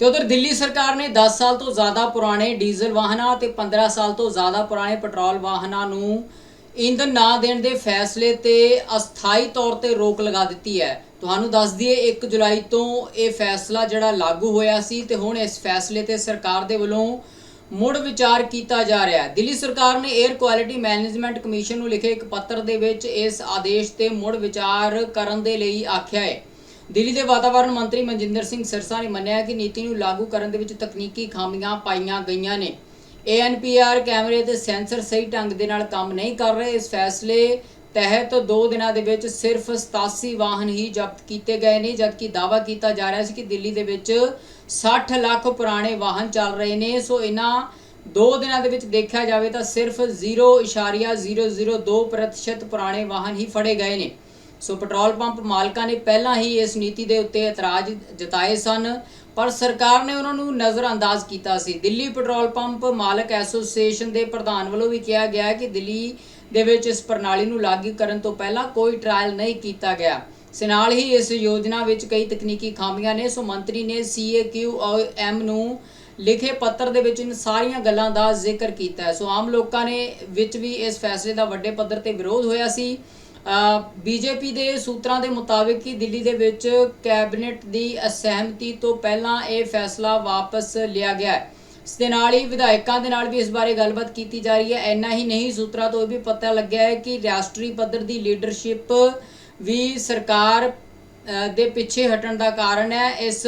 ਤੇ ਉਧਰ ਦਿੱਲੀ ਸਰਕਾਰ ਨੇ 10 ਸਾਲ ਤੋਂ ਜ਼ਿਆਦਾ ਪੁਰਾਣੇ ਡੀਜ਼ਲ ਵਾਹਨਾਂ ਤੇ 15 ਸਾਲ ਤੋਂ ਜ਼ਿਆਦਾ ਪੁਰਾਣੇ ਪੈਟਰੋਲ ਵਾਹਨਾਂ ਨੂੰ ਇੰਧਨ ਨਾ ਦੇਣ ਦੇ ਫੈਸਲੇ ਤੇ ਅਸਥਾਈ ਤੌਰ ਤੇ ਰੋਕ ਲਗਾ ਦਿੱਤੀ ਹੈ। ਤੁਹਾਨੂੰ ਦੱਸ ਦਈਏ 1 ਜੁਲਾਈ ਤੋਂ ਇਹ ਫੈਸਲਾ ਜਿਹੜਾ ਲਾਗੂ ਹੋਇਆ ਸੀ ਤੇ ਹੁਣ ਇਸ ਫੈਸਲੇ ਤੇ ਸਰਕਾਰ ਦੇ ਵੱਲੋਂ ਮੁੜ ਵਿਚਾਰ ਕੀਤਾ ਜਾ ਰਿਹਾ ਹੈ। ਦਿੱਲੀ ਸਰਕਾਰ ਨੇ 에ਅਰ ਕੁਆਲਿਟੀ ਮੈਨੇਜਮੈਂਟ ਕਮਿਸ਼ਨ ਨੂੰ ਲਿਖੇ ਇੱਕ ਪੱਤਰ ਦੇ ਵਿੱਚ ਇਸ ਆਦੇਸ਼ ਤੇ ਮੁੜ ਵਿਚਾਰ ਕਰਨ ਦੇ ਲਈ ਆਖਿਆ ਹੈ। ਦਿੱਲੀ ਦੇ ਵਾਤਾਵਰਣ ਮੰਤਰੀ ਮਨਜਿੰਦਰ ਸਿੰਘ ਸਿਰਸਾ ਨੇ ਮੰਨਿਆ ਕਿ ਨੀਤੀ ਨੂੰ ਲਾਗੂ ਕਰਨ ਦੇ ਵਿੱਚ ਤਕਨੀਕੀ ਖਾਮੀਆਂ ਪਾਈਆਂ ਗਈਆਂ ਨੇ। ANPR ਕੈਮਰੇ ਤੇ ਸੈਂਸਰ ਸਹੀ ਢੰਗ ਦੇ ਨਾਲ ਕੰਮ ਨਹੀਂ ਕਰ ਰਹੇ। ਇਸ ਫੈਸਲੇ ਤਹਿਤ 2 ਦਿਨਾਂ ਦੇ ਵਿੱਚ ਸਿਰਫ 87 ਵਾਹਨ ਹੀ ਜ਼ਬਤ ਕੀਤੇ ਗਏ ਨੇ, ਜਦਕਿ ਦਾਅਵਾ ਕੀਤਾ ਜਾ ਰਿਹਾ ਸੀ ਕਿ ਦਿੱਲੀ ਦੇ ਵਿੱਚ 60 ਲੱਖ ਪੁਰਾਣੇ ਵਾਹਨ ਚੱਲ ਰਹੇ ਨੇ। ਸੋ ਇਹਨਾਂ 2 ਦਿਨਾਂ ਦੇ ਵਿੱਚ ਦੇਖਿਆ ਜਾਵੇ ਤਾਂ ਸਿਰਫ 0.002% ਪੁਰਾਣੇ ਵਾਹਨ ਹੀ ਫੜੇ ਗਏ ਨੇ। ਸੋ ਪੈਟਰੋਲ ਪੰਪ ਮਾਲਕਾਂ ਨੇ ਪਹਿਲਾਂ ਹੀ ਇਸ ਨੀਤੀ ਦੇ ਉੱਤੇ ਇਤਰਾਜ਼ ਜਤਾਏ ਸਨ, ਪਰ ਸਰਕਾਰ ਨੇ ਉਹਨਾਂ ਨੂੰ ਨਜ਼ਰਅੰਦਾਜ਼ ਕੀਤਾ ਸੀ। ਦਿੱਲੀ ਪੈਟਰੋਲ ਪੰਪ ਮਾਲਕ ਐਸੋਸੀਏਸ਼ਨ ਦੇ ਪ੍ਰਧਾਨ ਵੱਲੋਂ ਵੀ ਕਿਹਾ ਗਿਆ ਕਿ ਦਿੱਲੀ ਦੇ ਵਿੱਚ ਇਸ ਪ੍ਰਣਾਲੀ ਨੂੰ ਲਾਗੂ ਕਰਨ ਤੋਂ ਪਹਿਲਾਂ ਕੋਈ ਟ੍ਰਾਇਲ ਨਹੀਂ ਕੀਤਾ ਗਿਆ। ਸੇ ਨਾਲ ਹੀ ਇਸ ਯੋਜਨਾ ਵਿੱਚ ਕਈ ਤਕਨੀਕੀ ਖਾਮੀਆਂ ਨੇ। ਸੋ ਮੰਤਰੀ ਨੇ CAQM ਨੂੰ ਲਿਖੇ ਪੱਤਰ ਦੇ ਵਿੱਚ ਇਨ ਸਾਰੀਆਂ ਗੱਲਾਂ ਦਾ ਜ਼ਿਕਰ ਕੀਤਾ। ਹੈ ਸੋ ਆਮ ਲੋਕਾਂ ਨੇ ਵਿੱਚ ਵੀ ਇਸ ਫੈਸਲੇ ਦਾ ਵੱਡੇ ਪੱਧਰ ਤੇ ਵਿਰੋਧ ਹੋਇਆ ਸੀ। ਬੀਜੇਪੀ ਦੇ ਸੂਤਰਾਂ ਦੇ ਮੁਤਾਬਿਕ ਕਿ ਦਿੱਲੀ ਦੇ ਵਿੱਚ ਕੈਬਨਿਟ ਦੀ ਅਸਹਿਮਤੀ ਤੋਂ ਪਹਿਲਾਂ ਇਹ ਫੈਸਲਾ ਵਾਪਸ ਲਿਆ ਗਿਆ ਹੈ। ਇਸ ਦੇ ਨਾਲ ਹੀ ਵਿਧਾਇਕਾਂ ਦੇ ਨਾਲ ਵੀ ਇਸ ਬਾਰੇ ਗੱਲਬਾਤ ਕੀਤੀ ਜਾ ਰਹੀ ਹੈ। ਇੰਨਾ ਹੀ ਨਹੀਂ, ਸੂਤਰਾਂ ਤੋਂ ਇਹ ਵੀ ਪਤਾ ਲੱਗਿਆ ਹੈ ਕਿ ਰਾਸ਼ਟਰੀ ਪੱਧਰ ਦੀ ਲੀਡਰਸ਼ਿਪ ਵੀ ਸਰਕਾਰ ਦੇ ਪਿੱਛੇ ਹਟਣ ਦਾ ਕਾਰਨ ਹੈ। ਇਸ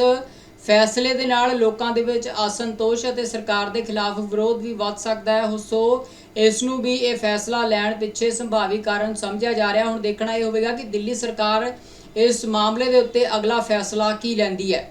ਫੈਸਲੇ ਦੇ ਨਾਲ ਲੋਕਾਂ ਦੇ ਵਿੱਚ ਅਸੰਤੋਸ਼ ਅਤੇ ਸਰਕਾਰ ਦੇ ਖਿਲਾਫ ਵਿਰੋਧ ਵੀ ਵੱਧ ਸਕਦਾ ਹੈ। ਸੋ ਇਸ ਨੂੰ ਵੀ ਇਹ ਫੈਸਲਾ ਲੈਣ ਪਿੱਛੇ ਸੰਭਾਵੀ ਕਾਰਨ ਸਮਝਿਆ ਜਾ ਰਿਹਾ। ਹੁਣ ਦੇਖਣਾ ਇਹ ਹੋਵੇਗਾ ਕਿ ਦਿੱਲੀ ਸਰਕਾਰ ਇਸ ਮਾਮਲੇ ਦੇ ਉੱਤੇ ਅਗਲਾ ਫੈਸਲਾ ਕੀ ਲੈਂਦੀ ਹੈ।